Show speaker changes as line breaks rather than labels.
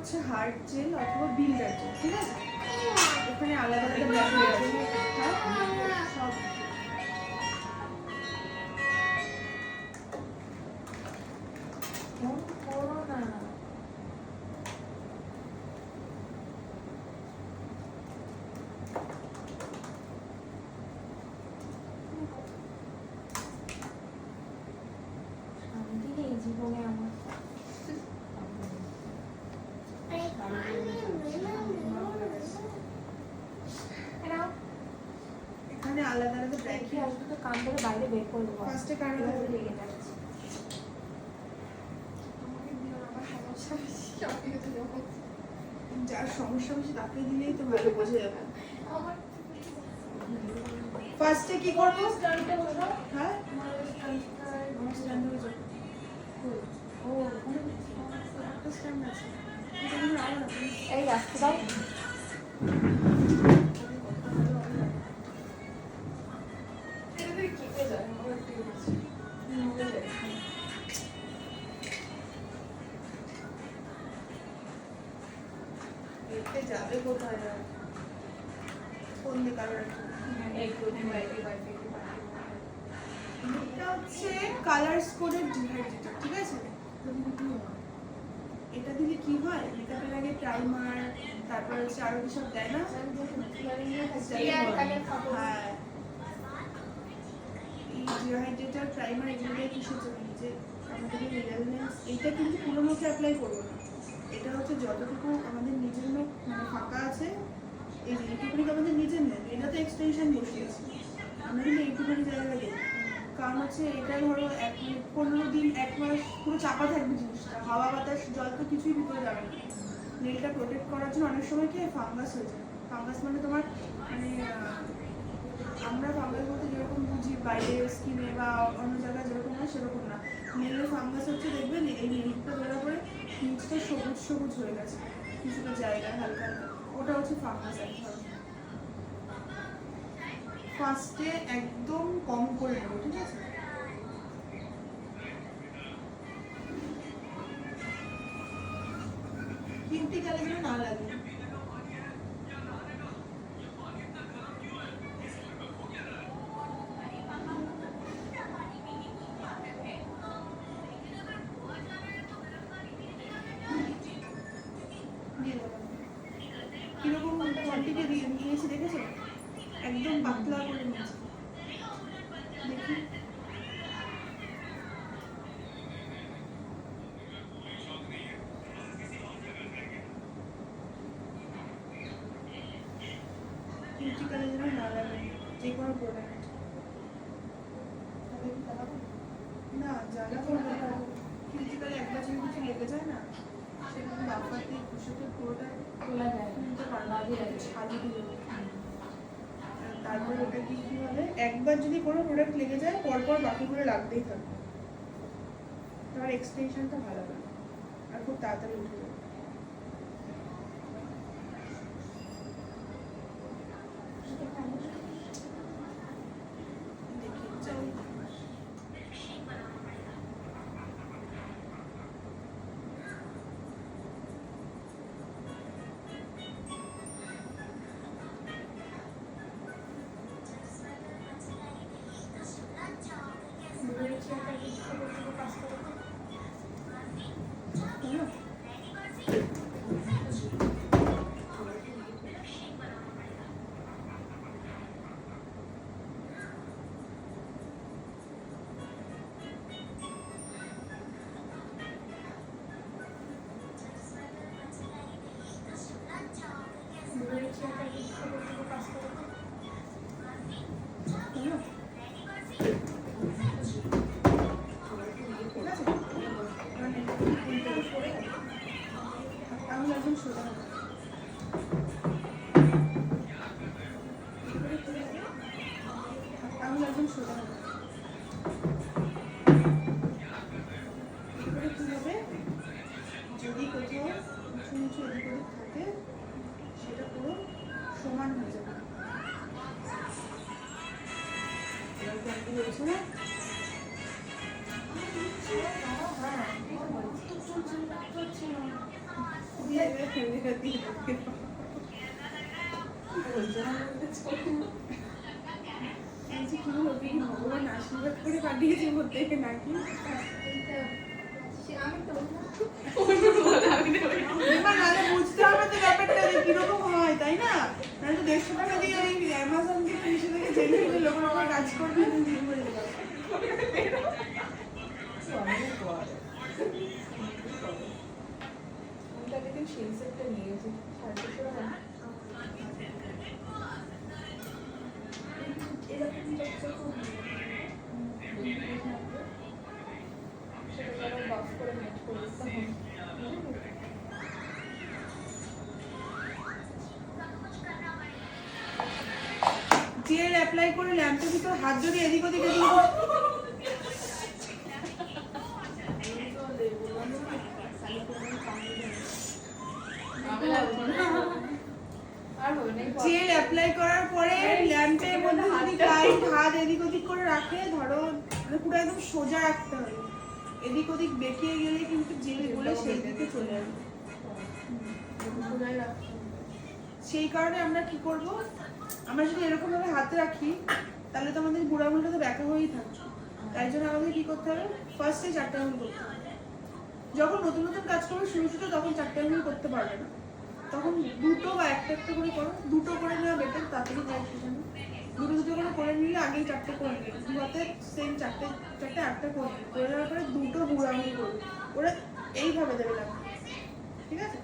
হচ্ছে hard gel অথবা builder gel ঠিক আছে? ওখানে আলাদা আলাদা ব্র্যান্ড আছে। আলাদা আলাদা
দেখি আসবে তো কান ধরে বাইরে বের করে দেবো।
ফার্স্টে কারণ
এভাবে লেগে যাচ্ছে
যার সমস্যা বেশি তাকে দিলেই তো ভালো বোঝা যাবে ফার্স্টে কি করব? হ্যাঁ? আমার stand এতে যাবে কোথায়? কোন দিকে আরও এটা হচ্ছে কালার ঠিক আছে? এটা দিলে কি হয়? মেকআপের আগে প্রাইমার তারপর হচ্ছে আরও কি দেয় না? হ্যাঁ। এই ডিহাইড্রেটর প্রাইমার এগুলো দিয়ে কিসের জন্য যে আমাদের এইটা কিন্তু পুরো মুখে অ্যাপ্লাই করব না। এটা হচ্ছে যতটুকু আমাদের নিজের মানে ফাঁকা আছে, এই এইটুকুনি আমাদের নিজের নেই, এটা তো এক্সটেনশন বসিয়েছি আমরা কিন্তু এইটুকুনি জায়গা দেবো কারণ হচ্ছে এটা ধরো এক পনেরো দিন, এক মাস পুরো চাপা থাকবে জিনিসটা। হাওয়া বাতাস, জল তো কিছুই ভিতরে যাবে না। নেলটা প্রোটেক্ট করার জন্য অনেক সময় কি ফাঙ্গাস হয়ে যায়। ফাঙ্গাস মানে তোমার মানে আমরা ফাঙ্গাস বলতে যেরকম বুঝি, বাইরে স্কিনে বা অন্য জায়গায় যেরকম হয় সেরকম না। নেলের ফাঙ্গাস হচ্ছে দেখবেন এই নেলটা পরে নিচটা সবুজ সবুজ হয়ে গেছে। কিছুটা জায়গায় হালকা ওটা হচ্ছে ফাঙ্গাস এক ফার্স্টে একদম কম করে নেব, ঠিক আছে? কিনতে গেলে না লাগে দিয়ে দেবো। কীরকম কোয়ান্টিটি দিয়ে নিয়েছি দেখেছ একদম পাতলা করে নিয়েছি দেখি কিউটি কালার যেন না লাগে প্রোডাক্ট না জ্বালা করবে কিছু লেগে যায় না পুরোটা
যায়।
ছাড়িয়ে দিয়ে তারপরে ওটা কি কি হবে একবার যদি কোনো প্রোডাক্ট লেগে যায় পরপর বাকিগুলো লাগতেই থাকবে। তোমার এক্সটেনশনটা ভালো হবে। আর খুব তাড়াতাড়ি উঠে যাবে। যদি কোথাও উঁচু নিচু এদিক ওদিক থাকে সেটা পুরো সমান হয়ে যাবে। হয়েছে না
হ্যাঁ
দিয়ে দেবে, দিয়ে। বুঝতে হবে তো ব্যাপারটা কীরকম হয় তাই না? তো দেড়শো টাকা দিয়ে ওই অ্যামাজন থেকে মিশে থেকে জেনে লোকের উপর কাজ করবে।
সেটটা নিয়ে সাড়ে
জেল অ্যাপ্লাই করে ল্যাম্পের ভিতর হাত যদি এদিক ওদিক এদিক ওদিক-
আর হবে না এই পর-
জেল অ্যাপ্লাই করার পরে ল্যাম্পের মধ্যে যদি হাত এদিক ওদিক করে রাখে ধরো মানে পুরো একদম সোজা রাখতে হবে। এদিক ওদিক বেঁকিয়ে গেলে কিন্তু জেলগুলো সেই দিকে চলে
হবে।
সেই কারণে আমরা কি করব? আমরা যদি এরকম ভাবে হাতে রাখি তাহলে তো আমাদের বুড়া আঙুলটা তো ব্যাকা হয়েই থাকবে তাই জন্য আমাদের কি করতে হবে? ফার্স্টে চারটে আঙুল করতে হবে। যখন নতুন নতুন কাজ করবে শুরু শুরু তখন চারটে আঙুল করতে পারবে না। তখন দুটো বা একটা একটা করে করো, দুটো করে নেওয়া বেটার তাড়াতাড়ি হয় সেখানে দুটো দুটো করে করে নিলে আগেই চারটে করে নিলে দু হাতে সেম চারটে চারটে একটা করে নিলে করে নেওয়ার পরে দুটো আঙুল করবে। ওরা এইভাবে দেবে লাগবে ঠিক আছে?